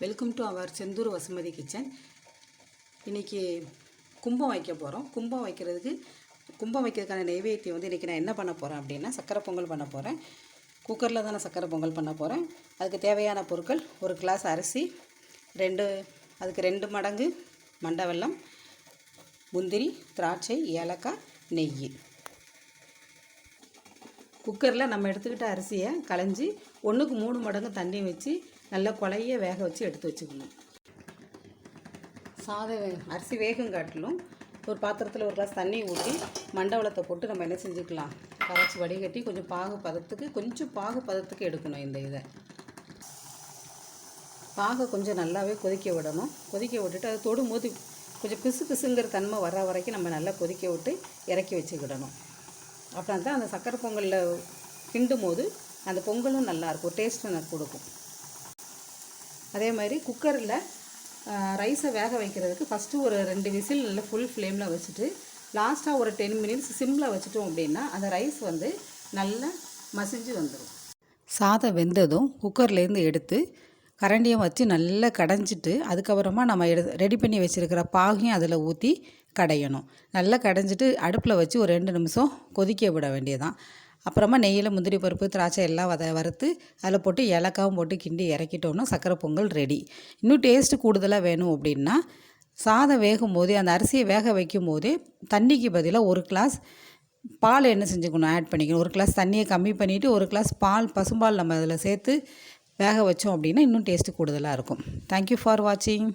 Welcome to our Senthur Vasumathi kitchen இன்றைக்கி கும்பம் வைக்க போகிறோம் கும்பம் வைக்கிறதுக்கு கும்பம் வைக்கிறதுக்கான நெய்வேத்தியம் வந்து இன்றைக்கி நான் என்ன பண்ண போகிறேன் அப்படின்னா சக்கரை பொங்கல் பண்ண போகிறேன் குக்கரில் தான் நான் சக்கரை பொங்கல் பண்ண போகிறேன் அதுக்கு தேவையான பொருட்கள் ஒரு கிளாஸ் அரிசி ரெண்டு அதுக்கு ரெண்டு மடங்கு மண்டை வெல்லம் முந்திரி திராட்சை ஏலக்காய் நெய். குக்கரில் நம்ம எடுத்துக்கிட்ட அரிசியை களைஞ்சி ஒன்றுக்கு மூணு மடங்கு தண்ணி வச்சு நல்லா குழைய வேக வச்சு எடுத்து வச்சுக்கணும். சாதம் அரிசி வேகம் காட்டிலும் ஒரு பாத்திரத்தில் ஒரு கிளாஸ் தண்ணி ஊற்றி மண்டவளத்தை போட்டு நம்ம என்ன செஞ்சுக்கலாம்? கரைச்சி வடிகட்டி கொஞ்சம் பாகு பதத்துக்கு கொஞ்சம் பாகு பதத்துக்கு எடுக்கணும் இந்த இதை. பாகை கொஞ்சம் நல்லாவே கொதிக்க விடணும். கொதிக்க விட்டுட்டு அது தொடும்போது கொஞ்சம் பிசு பிசுங்கிற தன்மை வர வரைக்கும் நம்ம நல்லா கொதிக்க விட்டு இறக்கி வச்சுக்கிடணும். அப்புறம் தான் அந்த சக்கரை பொங்கலில் கிண்டும் போது அந்த பொங்கலும் நல்லாயிருக்கும் டேஸ்ட்டும் கொடுக்கும். அதே மாதிரி குக்கரில் ரைஸை வேக வைக்கிறதுக்கு ஃபஸ்ட்டு ஒரு ரெண்டு விசில் நல்லா ஃபுல் ஃப்ளேமில் வச்சுட்டு லாஸ்ட்டாக ஒரு டென் மினிட்ஸ் சிம்மில் வச்சுட்டோம் அப்படின்னா அந்த ரைஸ் வந்து நல்லா மசிஞ்சு வந்துடும் சாதம் வெந்ததும் குக்கர்லேருந்து எடுத்து கரண்டியை வச்சு நல்லா கடைஞ்சிட்டு அதுக்கப்புறமா நம்ம எடு ரெடி பண்ணி வச்சுருக்கிற பாகையும் அதில் ஊற்றி கடையணும். நல்லா கடைஞ்சிட்டு அடுப்பில் வச்சு ஒரு ரெண்டு நிமிஷம் கொதிக்க விட வேண்டியதான் அப்புறமா நெய்யில் முந்திரி பருப்பு திராட்சை எல்லாம் வத வறுத்து அதில் போட்டு ஏலக்காவும் போட்டு கிண்டி இறக்கிட்டோன்னா சக்கரை பொங்கல் ரெடி இன்னும் டேஸ்ட்டு கூடுதலாக வேணும் அப்படின்னா சாதம் வேகும் போதே அந்த அரிசியை வேக வைக்கும் போதே தண்ணிக்கு பதிலாக ஒரு கிளாஸ் பால் என்ன செஞ்சுக்கணும் ஆட் பண்ணிக்கணும். ஒரு கிளாஸ் தண்ணியை கம்மி பண்ணிவிட்டு ஒரு கிளாஸ் பால் பசும்பால் நம்ம அதில் சேர்த்து வேக வச்சோம் அப்படின்னா இன்னும் டேஸ்ட்டு கூடுதலாக இருக்கும். தேங்க்யூ ஃபார் வாட்சிங்